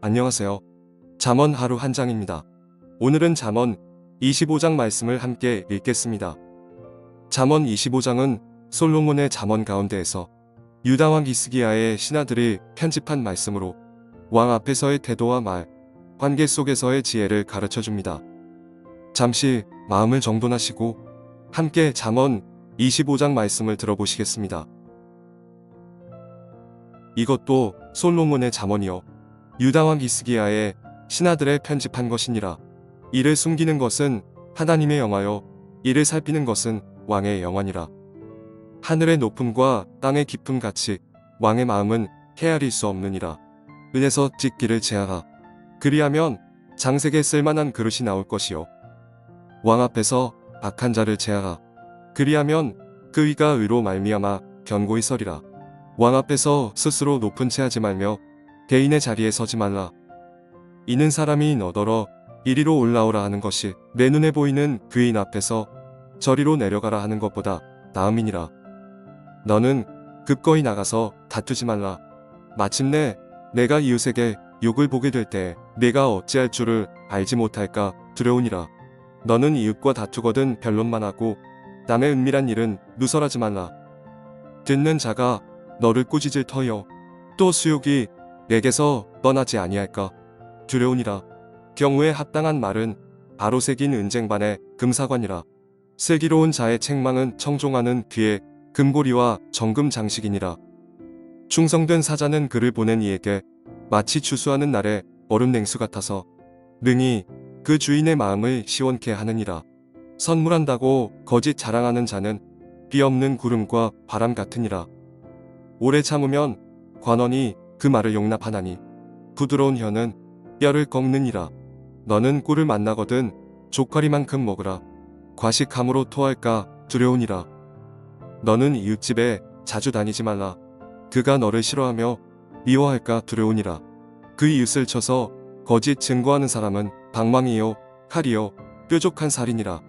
안녕하세요. 잠언 하루 한 장입니다. 오늘은 잠언 25장 말씀을 함께 읽겠습니다. 잠언 25장은 솔로몬의 잠언 가운데에서 유다왕 기스기야의 신하들이 편집한 말씀으로 왕 앞에서의 태도와 말, 관계 속에서의 지혜를 가르쳐 줍니다. 잠시 마음을 정돈하시고 함께 잠언 25장 말씀을 들어보시겠습니다. 이것도 솔로몬의 잠언이요 유다왕 기스기야의 신하들의 편집한 것이니라. 이를 숨기는 것은 하나님의 영화요 이를 살피는 것은 왕의 영원이라. 하늘의 높음과 땅의 깊음 같이 왕의 마음은 헤아릴 수 없느니라. 은에서 찍기를 제하라. 그리하면 장색에 쓸만한 그릇이 나올 것이요. 왕 앞에서 악한 자를 제하라. 그리하면 그 위가 의로 말미암아 견고히 서리라. 왕 앞에서 스스로 높은 채 하지 말며 개인의 자리에 서지 말라. 이는 사람이 너더러 이리로 올라오라 하는 것이 내 눈에 보이는 부인 앞에서 저리로 내려가라 하는 것보다 나음이니라. 너는 급거이 나가서 다투지 말라. 마침내 내가 이웃에게 욕을 보게 될 때 내가 어찌할 줄을 알지 못할까 두려우니라. 너는 이웃과 다투거든 변론만 하고 남의 은밀한 일은 누설하지 말라. 듣는 자가 너를 꾸짖을 터여 또 수욕이 내게서 떠나지 아니할까 두려우니라. 경우에 합당한 말은 바로 새긴 은쟁반의 금사관이라. 슬기로운 자의 책망은 청종하는 귀의 금고리와 정금 장식이니라. 충성된 사자는 그를 보낸 이에게 마치 추수하는 날에 얼음 냉수 같아서 능히 그 주인의 마음을 시원케 하느니라. 선물한다고 거짓 자랑하는 자는 비 없는 구름과 바람 같으니라. 오래 참으면 관원이 그 말을 용납하나니 부드러운 혀는 뼈를 꺾느니라. 너는 꿀을 만나거든 조카리만큼 먹으라. 과식함으로 토할까 두려우니라. 너는 이웃집에 자주 다니지 말라. 그가 너를 싫어하며 미워할까 두려우니라. 그 이웃을 쳐서 거짓 증거하는 사람은 방망이요 칼이요 뾰족한 살이니라.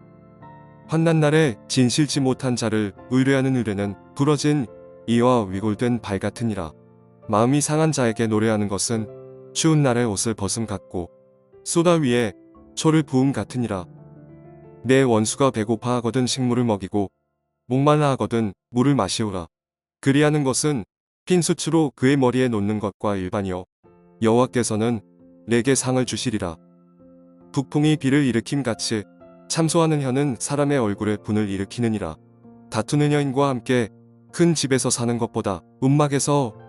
환난 날에 진실치 못한 자를 의뢰하는 의뢰는 부러진 이와 위골된 발 같으니라. 마음이 상한 자에게 노래하는 것은 추운 날에 옷을 벗음 같고 소다 위에 초를 부음 같으니라. 내 원수가 배고파 하거든 식물을 먹이고 목말라 하거든 물을 마시오라. 그리하는 것은 핀 수치로 그의 머리에 놓는 것과 일반이요. 여호와께서는 내게 상을 주시리라. 북풍이 비를 일으킴 같이 참소하는 혀는 사람의 얼굴에 분을 일으키느니라. 다투는 여인과 함께 큰 집에서 사는 것보다 움막에서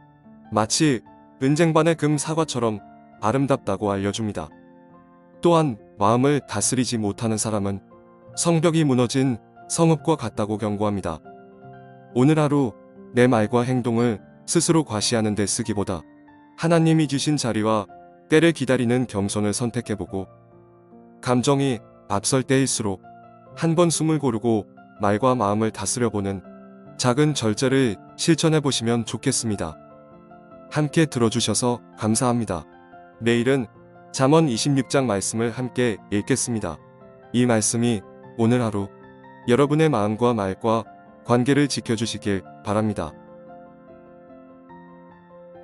마치 은쟁반의 금 사과처럼 아름답다고 알려줍니다. 또한 마음을 다스리지 못하는 사람은 성벽이 무너진 성읍과 같다고 경고합니다. 오늘 하루 내 말과 행동을 스스로 과시하는 데 쓰기보다 하나님이 주신 자리와 때를 기다리는 겸손을 선택해보고 감정이 앞설 때일수록 한 번 숨을 고르고 말과 마음을 다스려보는 작은 절제를 실천해보시면 좋겠습니다. 함께 들어주셔서 감사합니다. 내일은 잠언 26장 말씀을 함께 읽겠습니다. 이 말씀이 오늘 하루 여러분의 마음과 말과 관계를 지켜주시길 바랍니다.